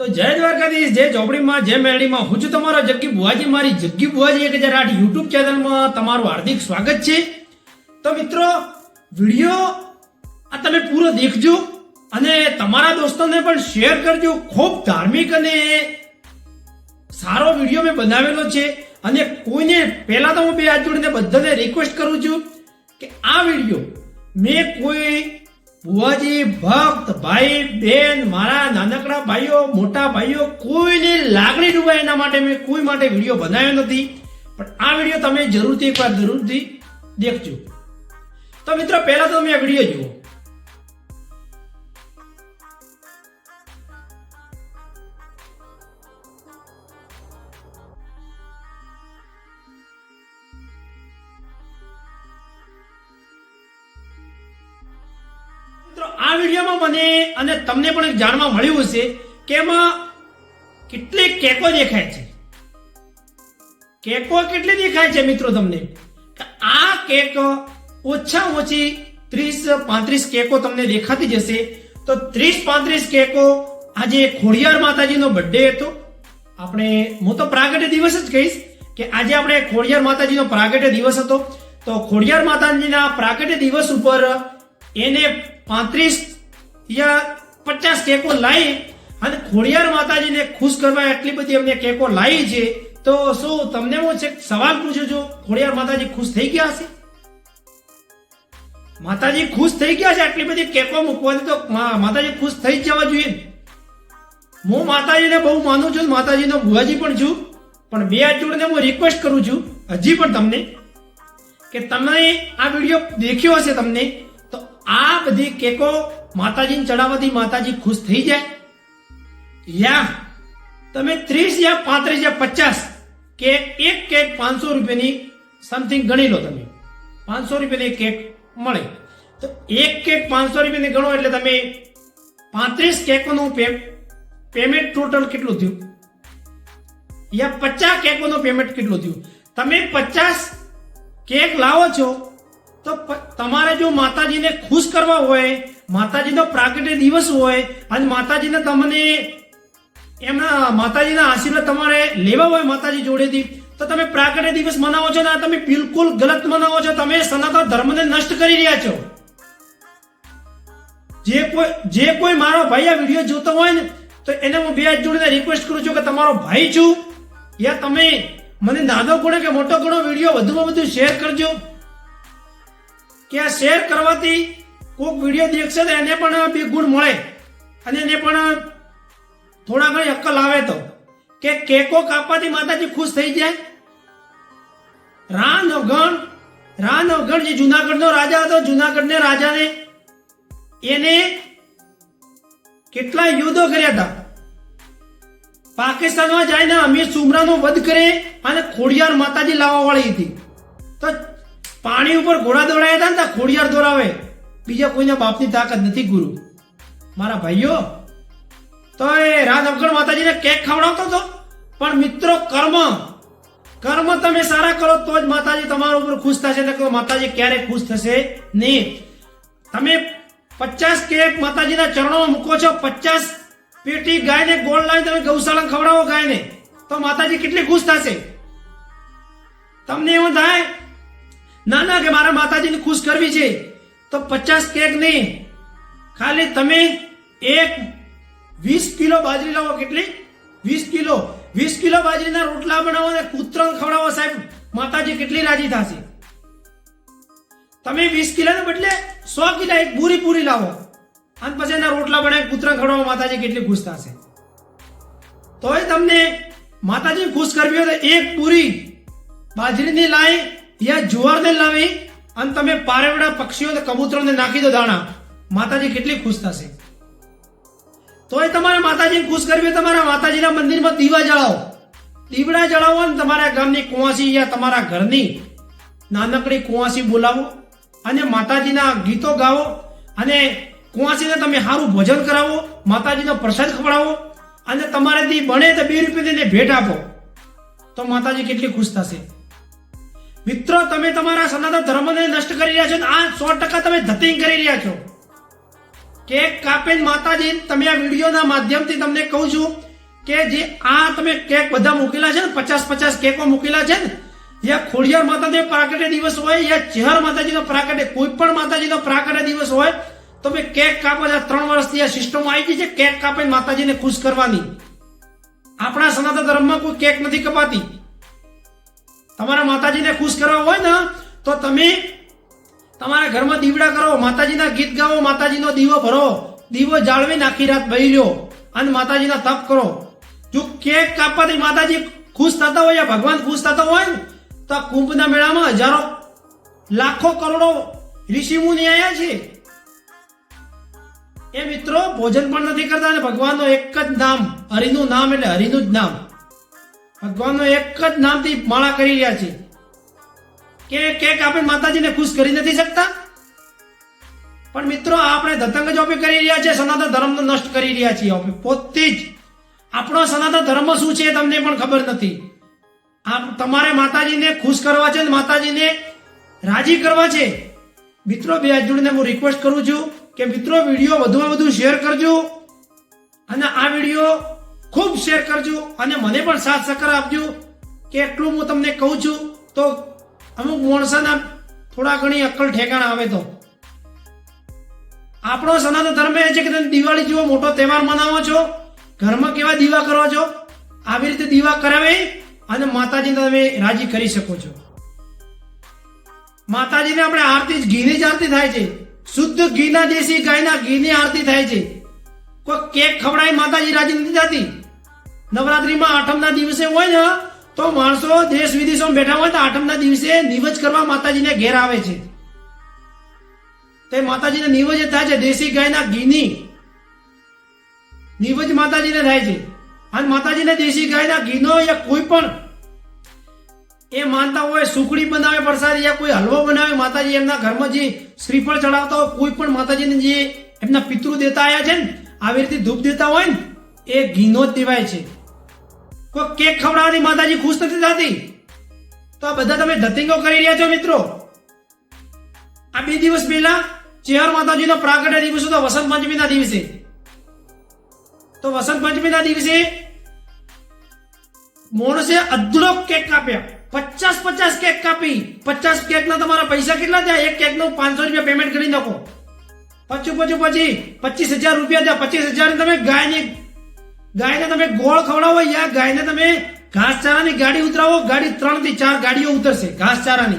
તો જય દ્વારકાધીશ જે ચોપડીમાં જે મેળીમાં હું છું તમારો જગ્ગી બુવાજી, મારી જગ્ગી બુવાજી એક હજાર આઠ યુટ્યુબ ચેનલમાં તમારું હાર્દિક સ્વાગત છે. તો મિત્રો, વીડિયો આ તમે પૂરો દેખજો અને તમારા દોસ્તોને પણ શેર કરજો. ખૂબ ધાર્મિક અને સારો વીડિયો મેં બનાવેલો છે અને કોઈને પહેલા તો હું બે હાથ જોડીને બધાને રિક્વેસ્ટ કરું છું કે આ વીડિયો મેં કોઈ બુવાજી ભક્ત, ભાઈ, બેન, મારા નાનકડા ભાઈઓ, મોટા ભાઈઓ, કોઈની લાગણી ડૂબાય એના માટે મેં કોઈ માટે વીડિયો બનાવ્યો નથી. પણ આ વીડિયો તમે જરૂરથી એકવાર જરૂરથી દેખજો. તો મિત્રો, પહેલાં તો તમે આ વીડિયો જુઓ. મિત્રો આ વિડીયોમાં મને અને તમને પણ જાણવા મળ્યું હશે કે એમાં કેટલી કેકો દેખાય છે. કેકો કેટલી દેખાય છે મિત્રો તમને? આ કેક ઓછા ઓછી ત્રીસ પાંત્રીસ કેકો તમને દેખાતી જશે. તો ત્રીસ પાંત્રીસ કેકો આજે ખોડિયાર માતાજીનો બર્થડે હતો. આપણે હું તો પ્રાગટ્ય દિવસ જ કહીશ કે આજે આપણે ખોડિયાર માતાજીનો પ્રાગટ્ય દિવસ હતો. તો ખોડિયાર માતાજીના પ્રાગટ્ય દિવસ ઉપર એને પાંત્રીસ યા પચાસ કેકો લાવી અને ખોડિયાર માતાજીને ખુશ કરવા એટલી બધી એમને કેકો લાવી છે. તો શું તમને હું છે સવાલ પૂછું છું? ખોડિયાર માતાજી ખુશ થઈ ગયા હશે? માતાજી ખુશ થઈ ગયા છે? આટલી બધી કેકો મૂકવાની તો માતાજી ખુશ થઈ જવા જોઈએ હું માતાજીને બહુ માનું છું માતાજીનો ભુવાજી પણ છું. પણ બે હાથ હું રિક્વેસ્ટ કરું છું, હજી પણ તમને, કે તમે આ વીડિયો દેખ્યો હશે તમને? આ બધી કેકો માતાજીને ચડાવવાથી માતાજી ખુશ થઈ જાય. યા, તમે ત્રીસ યા પાંત્રીસ યા પચાસ કે એક કેક પાંચસો રૂપિયાની સમથિંગ ગણી લો તમે. પાંચસો રૂપિયાની કેક મળે. તો એક કેક પાંચસો રૂપિયાની ગણો એટલે તમે પાંત્રીસ કેકોનું પેમેન્ટ ટોટલ કેટલું થયું? યા પચાસ કેકોનું પેમેન્ટ કેટલું થયું? તમે પચાસ કેક લાવો છો તો તમારે જો માતાજીને ખુશ કરવા હોય, માતાજીનો પ્રાગટ્ય દિવસ હોય, અને માતાજીને તમને એમના માતાજીના આશીર્વાદ તમારે લેવા હોય માતાજી જોડેથી, તો તમે પ્રાગટ્ય દિવસ મનાવો છો ને આ તમે બિલકુલ ગલત મનાવો છો. તમે સનાતન ધર્મને નષ્ટ કરી રહ્યા છો. જે કોઈ જે કોઈ મારો ભાઈ આ વીડિયો જોતો હોય ને, તો એને હું બે હાથ જોડીને રિક્વેસ્ટ કરું છું કે તમારો ભાઈ છું. યા તમે મને નાનો ગુણે કે મોટો ગુણો વીડિયો વધુમાં વધુ શેર કરજો. કે આ શેર કરવાથી કોઈક વીડિયો દેખશે તો એને પણ બે ગુણ મળે. અને એને પણ થોડા ઘણી અક્કલ આવે તો. કે કેકો કાપવાથી માતાજી ખુશ થઈ જાય. રાન અવગણ રાન અવગણ જે જુનાગઢનો રાજા હતો, જુનાગઢના રાજાને એને કેટલા યુદ્ધો કર્યા હતા. પાકિસ્તાનમાં જઈને અમીર સુમરાનો વધ કરે અને ખોડિયાર માતાજી લાવવા વાળી હતી. તો પાણી ઉપર ઘોડા દોડાયા હતા ને ત્યાં ખોડિયાર દોરાવે. બીજા કોઈના બાપની તાકાત નથી, ગુરુ. મારા ભાઈઓ તો એ અફગણ માતાજીને કેક ખવડાવતો હતો પણ મિત્રો, કર્મ. કર્મ તમે સારા કરો તો જ માતાજી તમારા ઉપર ખુશ થશે તો માતાજી ક્યારે ખુશ થશે નહીં. તમે પચાસ કેક માતાજીના ચરણોમાં મૂકો છો, પચાસ પેટી ગાયને ગોળ લાવી તમે ગૌશાળા ખવડાવો ગાયને, તો માતાજી કેટલી ખુશ થશે. તમને એવું થાય ના ના કે મારા માતાજીને ખુશ કરવી છે, તો પચાસ કેક નહીં. ખાલી તમે એક વીસ કિલો બાજરી લાવો. કેટલી? વીસ કિલો. વીસ કિલો બાજરીના રોટલા બનાવો અને કૂતરાને ખવડાવો સાહેબ. માતાજી કેટલી રાજી થશે. તમે વીસ કિલોને બદલે સો કિલો એક પૂરી પૂરી લાવો. અને પછી એના રોટલા બનાવી કૂતરા ખવડાવો, માતાજી કેટલી ખુશ થશે. તોય તમને માતાજી ખુશ કરવી હોય તો એક પૂરી બાજરીની લાઈ યા જુવારને લાવી અને તમે પારેવડા પક્ષીઓને કબૂતરોને નાખી દો દાણા. માતાજી કેટલી ખુશ થશે. તોય તમારે માતાજીને ખુશ કરવી તમારા માતાજીના મંદિરમાં દીવા જળાવો. દીવડા જળાવો અને તમારા ગામની કુંવાસી યા તમારા ઘરની નાનકડી કુંવાસી બોલાવો અને માતાજીના ગીતો ગાવો અને કુંવાસીને તમે સારું ભોજન કરાવો, માતાજીનો પ્રસાદ ખવડાવો અને તમારાથી બને તો બે રૂપિયાની ભેટ આપો. તો માતાજી કેટલી ખુશ થશે. મિત્રો, તમે તમારા સનાતન ધર્મને નષ્ટ કરી રહ્યા છો આ સો ટકા તમે ધતિંગ કરી રહ્યા છો. કેક કાપીને માતાજી, તમે આ વિડીયોના માધ્યમથી તમને કહું છું કે જે આ તમે કેક બધા મૂકેલા છે ને, પચાસ પચાસ કેકો મૂકેલા છે ને યા ખોડિયાર માતાજી પ્રાકટ્ય દિવસ હોય, યા ચેહર માતાજીનો પ્રાકટ્ય કોઈ પણ માતાજીનો પ્રાકટ્ય દિવસ હોય, તો મેં કેક કાપો છે. ત્રણ વર્ષથી આ સિસ્ટમ આવી ગઈ છે, કેક કાપીને માતાજીને ખુશ કરવાની. આપણા સનાતન ધર્મમાં કોઈ કેક નથી કપાતી. તમારા માતાજીને ખુશ કરવા હોય ને, તો તમે તમારા ઘરમાં દીવડા કરો, માતાજીના ગીત ગાવો માતાજીનો દીવો ભરો, દીવો જાળવી નાખી રાત બહી લો અને માતાજીના તપ કરો. જો કેક કાપવાથી માતાજી ખુશ થતા હોય યા ભગવાન ખુશ થતા હોય ને, તો કુંભના મેળામાં હજારો, લાખો કરોડો ઋષિ મુનિ આવ્યા છે. એ મિત્રો, ભોજન પણ નથી કરતા અને ભગવાનનો એક જ નામ, હરિનું નામ એટલે હરિનું જ નામ. ભગવાનનો એક જ નામથી માળા કરી રહ્યા છે. કે કેક આપણે માતાજીને ખુશ કરી નથી શકતા? પણ મિત્રો, આપણે ધતંગ જ ઓપી કરી રહ્યા છે, સનાતન ધર્મનો નષ્ટ કરી રહ્યા છીએ આપણે. પોતે જ. આપણો સનાતન ધર્મ શું છે તમને પણ ખબર નથી. આ તમારે માતાજીને ખુશ કરવા છે માતાજીને રાજી કરવા છે? મિત્રો, બે હાથ જોડીને હું રિક્વેસ્ટ કરું છું કે મિત્રો, વીડિયો વધુમાં વધુ શેર કરજો. અને આ વીડિયો ખૂબ શેર કરજો અને મને પણ સાથ સહકાર આપજો. કે એટલું હું તમને કહું છું, તો અમુક માણસોના થોડા ઘણી અક્કલ ઠેકાણા આવે તો. આપણો સનાતન ધર્મ એ છે કે તમે દિવાળી જેવો મોટો તહેવાર મનાવો છો, ઘરમાં કેવા દીવા કરો છો, આવી રીતે દીવા કરાવે અને માતાજીને તમે રાજી કરી શકો છો. માતાજીને આપણે આરતી ઘીની જ આરતી થાય છે. શુદ્ધ ઘીના દેશી ગાયના ઘીની આરતી થાય છે. કોઈ કેક ખવડાવી માતાજી રાજી નથી થતી. નવરાત્રીમાં આઠમના દિવસે હોય ને, તો માણસો દેશ વિદેશોમાં બેઠા હોય તો આઠમના દિવસે નિવજ કરવા માતાજીને ઘેર આવે છે. તે માતાજીને નિવજ થાય છે. દેશી ગાયના ઘીની. નિવજ માતાજીને થાય છે. અને માતાજીને દેશી ગાયના ઘીનો યા કોઈ પણ એ માનતા હોય, સુખડી બનાવે, પ્રસાદ યા કોઈ હલવો બનાવે, માતાજી એમના ઘરમાં જે શ્રીફળ ચડાવતા હોય, કોઈ પણ માતાજીને જે એમના પિતૃ દેતા આવ્યા છે ને, આવી રીતે ધૂપ દેતા હોય ને, એ ઘીનો જ દેવાય છે. કોઈ કેક ખવડાવવાની માતાજી ખુશ નથી થતી? તો આ બધા તમે ધતિંગો કરી રહ્યા છો મિત્રો. આ બે દિવસ પહેલા ચેહર માતાજીનો પ્રાગટ્ય દિવસ હતો વસંત પંચમીના દિવસે. તો વસંત પંચમીના દિવસે મોણસે અધૂરો કેક કાપ્યા. પચાસ પચાસ કેક કાપી. પચાસ કેક ના તમારા પૈસા કેટલા થયા? એક કેકનું પાંચસો રૂપિયા પેમેન્ટ કરી નાખો. પછી પછી પછી પચીસ હજાર રૂપિયા થયા. પચીસ હજાર તમે ગાયને ગાયને તમે ગોળ ખવડાવો યા ગાયને તમે ઘાસચારાની ગાડી ઉતરાવો. ગાડી ત્રણથી ચાર ગાડીઓ ઉતરશે ઘાસચારાની.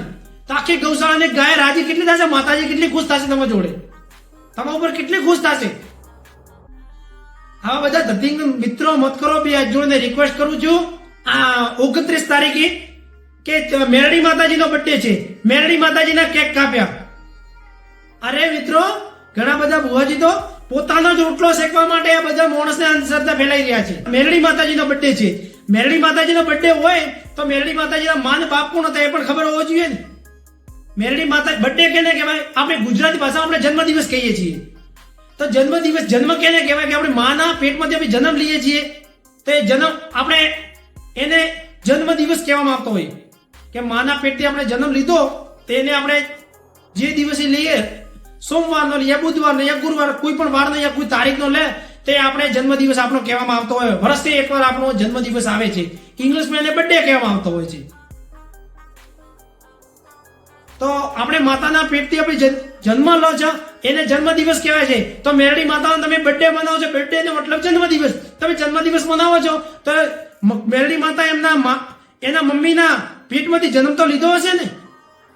તાખી ગૌશાળાની ગાય રાજી કેટલી થશે? માતાજી કેટલી ખુશ થશે તમારા જોડે? તમારા ઉપર કેટલી ખુશ થશે? આવા બધા ધતિંગ મિત્રો મત કરો. બે જોડીને રિક્વેસ્ટ કરું છું. આ ઓગણત્રીસ તારીખે કે મેરડી માતાજીનો બર્થડે છે. મેરડી માતાજીના કેક કાપ્યા. અરે મિત્રો, ઘણા બધા ભુવાજી તો પોતાનો જ રોટલો શેકવા માટે આ બધા માણસને અંધશ્રદ્ધા ફેલાઈ રહ્યા છે. મેરડી માતાજીનો બર્થડે છે. મેરડી માતાજીનો બર્થડે હોય તો મેરડી માતાજીના માન બાપ કોણ હતા એ પણ ખબર હોવી જોઈએ ને. મેરડી માતા બર્થડે કેને કહેવાય? આપણે ગુજરાતી ભાષામાં આપણે જન્મદિવસ કહીએ છીએ. તો જન્મદિવસ જન્મ કેને કહેવાય? કે આપણે માના પેટમાંથી આપણે જન્મ લઈએ છીએ. તો એ જન્મ આપણે એને જન્મદિવસ કહેવામાં આવતો હોય. કે માના પેટથી આપણે જન્મ લીધો તેને આપણે જે દિવસે લઈએ સોમવારનો લે, યા બુધવારનો યા ગુરુવાર, કોઈ પણ વારનો યા કોઈ તારીખનો લે, તે આપણે જન્મદિવસ આપણો કહેવામાં આવતો હોય. વર્ષે એકવાર આપણો જન્મદિવસ આવે છે. ઇંગ્લિશમાં એને બર્થડે કહેવામાં આવતો હોય છે. તો આપણે માતાના પેટથી આપણે જન્મ લો છો, એને જન્મદિવસ કહેવાય છે. તો મેરડી માતાનો તમે બર્થડે મનાવો છો. બર્થડે નો મતલબ જન્મદિવસ. તમે જન્મદિવસ મનાવો છો. તો મેરડી માતા એમના એના મમ્મીના પેટમાંથી જન્મ તો લીધો હશે ને?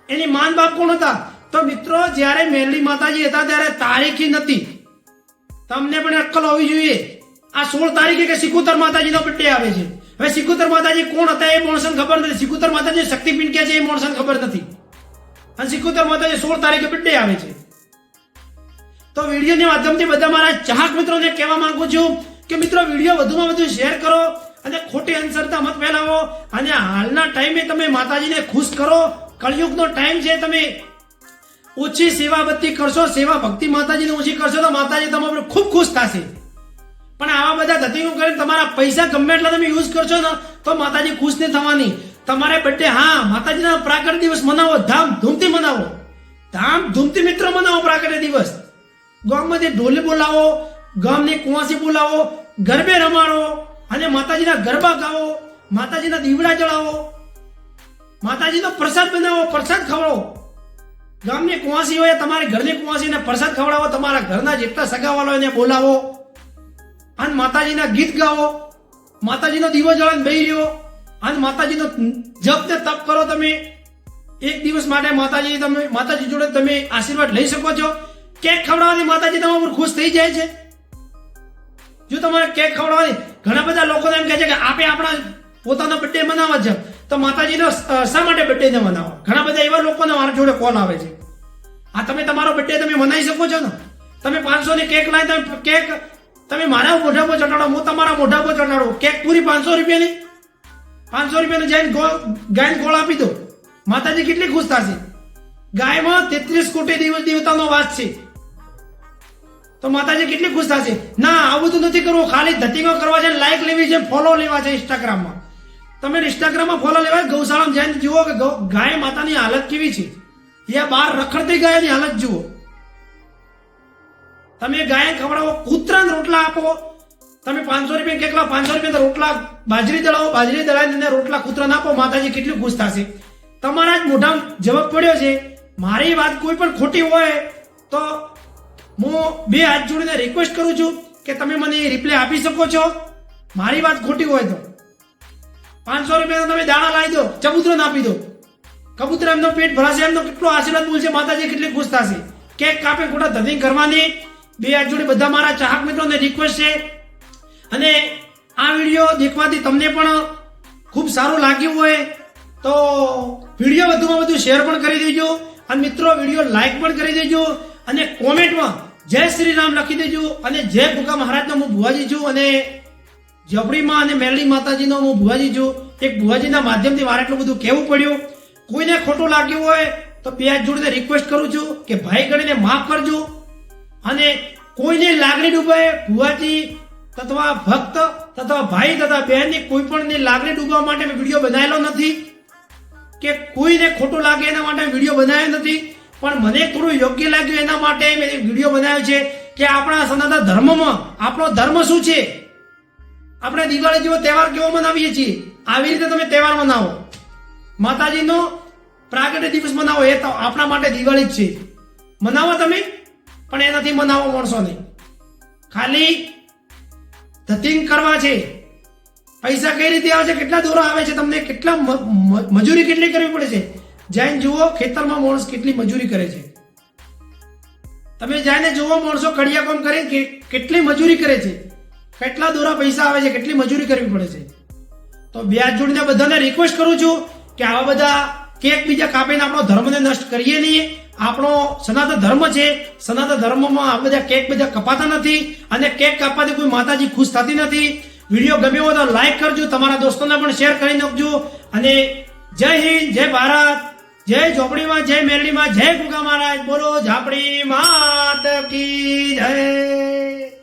એની માન બાપ કોણ હતા? તો મિત્રો, જ્યારે મેરડી માતાજી હતા, ત્યારે તારીખી નથી. તમને પણ અક્કલ હોવી જોઈએ. આ સોળ તારીખે કે સિકુતર માતાજીનો બર્થડે આવે છે. હવે સિકુતર માતાજી કોણ હતા એ મોણસન ખબર નથી. સિકુતર માતાજી શક્તિપીઠ કે છે એ મોણસન ખબર નથી. અને સિકુતર માતાજી સોળ તારીખે બર્થડે આવે છે. તો વિડીયોની માધ્યમથી બધા મારા ચાહક મિત્રોને કહેવા માંગુ છું કે મિત્રો, વીડિયો વધુમાં વધુ શેર કરો અને ખોટી અંધશ્રદ્ધા મત ફેલાવો અને હાલના ટાઈમે તમે માતાજીને ખુશ કરો. કળયુગનો ટાઈમ છે, તમે ઓછી સેવા બત્તી કરશો, સેવા ભક્તિ માતાજીને ઓછી કરશો તો માતાજી તમારા ખૂબ ખુશ થશે. પણ આવા બધા ધતિંગો કરીને તમારા પૈસા ગમે એટલા તમે યુઝ કરશો ને, તો માતાજી ખુશ નહીં થવાની. તમારે બર્થડે હા, માતાજીના પ્રાકટ દિવસ મનાવો ધામ ધૂમથી મનાવો. ધામ ધૂમથી મિત્રો મનાવો પ્રાકટ દિવસ. ગામમાંથી ઢોલી બોલાવો, ગામની કુંવાસી બોલાવો, ગરબે રમાડો, અને માતાજીના ગરબા ગાવો, માતાજીના દીવડા ચડાવો માતાજીનો પ્રસાદ બનાવો, પ્રસાદ ખવડાવો. ગામની કુવાસી હોય, તમારે ઘરની કુવાસીને પ્રસાદ ખવડાવો, તમારા ઘરના જેટલા સગાવાળો એને બોલાવો. અને માતાજીના ગીત ગાવો માતાજીનો દીવો જળન બે રહ્યો. અને માતાજીનો જપ ને તપ કરો તમે. એક દિવસ માટે માતાજી તમે, માતાજી જોડે તમે આશીર્વાદ લઈ શકો છો. કેક ખવડાવવાની માતાજી તમારા ખુશ થઈ જાય છે. જો તમારે કેક ખવડાવવાની ઘણા બધા લોકોને એમ કહે છે કે આપે આપણા પોતાનો બર્થડે મનાવવા છે. તો માતાજીનો શા માટે બર્થડે ને મનાવો? ઘણા બધા એવા લોકોને મારા જોડે કોલ આવે છે. આ તમે તમારો બર્થડે તમે મનાવી શકો છો ને? તમે પાંચસો ની કેક લાવી તમે કેક તમે મારા મોઢા પર ચટાડો હું તમારા મોઢા પર ચટાડો કેક પૂરી પાંચસો રૂપિયાની? પાંચસો રૂપિયાની જઈને ગોળ ગાયને ગોળ આપી દો. માતાજી કેટલી ખુશ થશે. ગાયમાં તેત્રીસ કોટી દિવસ દેવતાનો વાસ છે. તો માતાજી કેટલી ખુશ થશે. ના, આવું તો નથી કરવું. ખાલી ધતિંગો કરવા છે લાઈક લેવી છે ફોલો લેવા છે ઇન્સ્ટાગ્રામમાં તમે ઇન્સ્ટાગ્રામમાં ફોલો લેવાય, ગૌશાળામાં જઈને જુઓ કે ગાય માતાની હાલત કેવી છે. યા બહાર રખડતી ગાયની હાલત જુઓ. તમે ગાય ખવડાવો, કૂતરાને રોટલા આપો. તમે પાંચસો રૂપિયા કેટલા પાંચસો રૂપિયા રોટલા બાજરી દળાવો, બાજરી દળાવીને રોટલા કૂતરાને આપો, માતાજી કેટલી ખુશ થશે. તમારા જ મોઢામાં જવાબ પડ્યો છે, મારી વાત કોઈ પણ ખોટી હોય તો હું બે હાથ જોડીને રિક્વેસ્ટ કરું છું કે તમે મને રિપ્લાય આપી શકો છો. મારી વાત ખોટી હોય તો. પાંચસો રૂપિયા તમે દાણા લાવી દો ચબૂતરો આપી દો. કબૂતર એમનો પેટ ભરાશે, એમનો કેટલો આશીર્વાદ બોલશે માતાજી કેટલી ખુશ થશે. કેક કાપે ખોટા ધતિંગ કરવાની બે હાથ જોડે બધા મારા ચાહક મિત્રોને રિક્વેસ્ટ છે. અને આ વીડિયો દેખવાથી તમને પણ ખૂબ સારું લાગ્યું હોય તો વીડિયો વધુમાં વધુ શેર પણ કરી દેજો. અને મિત્રો, વીડિયો લાઈક પણ કરી દેજો. અને કોમેન્ટમાં જય શ્રી રામ લખી દેજો. અને જય ભૂકા મહારાજનો હું ભુવાજી છું. અને જબડીમાં અને મેરડી માતાજીનો હું ભુવાજી છું. એક ભુવાજીના માધ્યમથી મારે એટલું બધું કહેવું પડ્યું. કોઈને ખોટું લાગ્યું હોય તો બે હાથ જોડીને રિક્વેસ્ટ કરું છું કે ભાઈ ગણીને માફ કરજો. અને કોઈને લાગણી ડૂબે ભુવાજી તથા ભક્ત તથા ભાઈ તથા બહેનની કોઈ પણ લાગણી ડૂબવા માટે મેં વીડિયો બનાવેલો નથી. કે કોઈને ખોટું લાગે એના માટે વીડિયો બનાવ્યો નથી. પણ મને થોડું યોગ્ય લાગ્યું એના માટે મેં વીડિયો બનાવ્યો છે કે આપણા સનાતન ધર્મમાં આપણો ધર્મ શું છે? આપણે દિવાળી જેવો તહેવાર કેવો મનાવીએ છીએ? આવી રીતે તમે તહેવાર મનાવો. માતાજીનો પ્રાગટ્ય દિવસ મનાવો, એ તો આપણા માટે દિવાળી જ છે. મનાવો તમે, પણ એનાથી મનાવો માણસો નહીં. ખાલી ધતિંગ કરવા છે. પૈસા કઈ રીતે આવે છે, કેટલા દોરા આવે છે, તમને કેટલા મજૂરી કેટલી કરવી પડે છે? જઈને જુઓ, ખેતરમાં માણસ કેટલી મજૂરી કરે છે. તમે જઈને જુઓ, માણસો કડિયા કામ કરે કે, કેટલી મજૂરી કરે છે. કેટલા દોરા પૈસા આવે છે, કેટલી મજૂરી કરવી પડે છે? તો બે જોડીને બધાને રિક્વેસ્ટ કરું છું કે આવા બધા કેક બીજા કાપીને આપણો ધર્મને નષ્ટ કરીએ નહીં. આપણો સનાતન ધર્મ છે, સનાતન ધર્મમાં આ બધા કેક બધા કપાતા નથી અને કેક કાપવાથી કોઈ માતાજી ખુશ થતી નથી. વીડિયો ગમ્યો હોય તો લાઈક કરજો, તમારા દોસ્તોને પણ શેર કરી નાખજો. અને જય હિન્દ, જય ભારત, જય ઝોપડીમાં, જય મેરડીમાં, જય ગુગા મહારાજ. બોલો ઝાપડી માત કી જય.